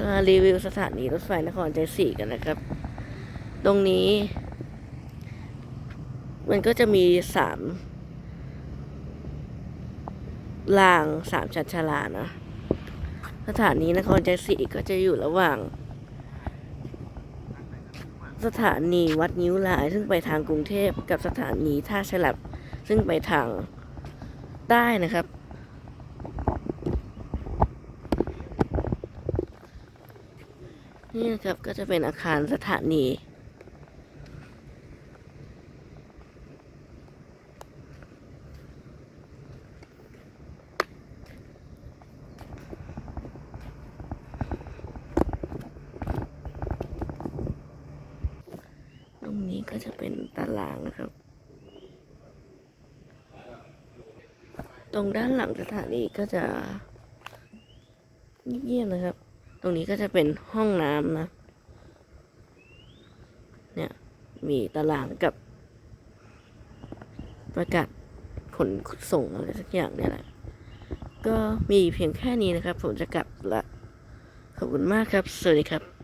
มารีวิวสถานีรถไฟนครใจศรีกันนะครับ ตรงนี้ มันก็จะมีสามรางสามชันชลานะ สถานีนครใจศรีก็จะอยู่ระหว่าง สถานีวัดนิ้วลาย ซึ่งไปทางกรุงเทพกับสถานีท่าฉลับ ซึ่งไปทางใต้นะครับ นี่ครับก็จะเป็นอาคารสถานี ตรงนี้ก็จะเป็นตารางนะครับ ตรงด้านหลังสถานีก็จะเงียบๆนะครับ ตรงนี้ก็จะเป็นห้องน้ำนะ เนี่ย มีตารางกับ ประกาศขนส่งอะไรสักอย่างเนี่ยแหละ ก็มีเพียงแค่นี้นะครับ ผมจะกลับละ ขอบคุณมากครับ สวัสดีครับ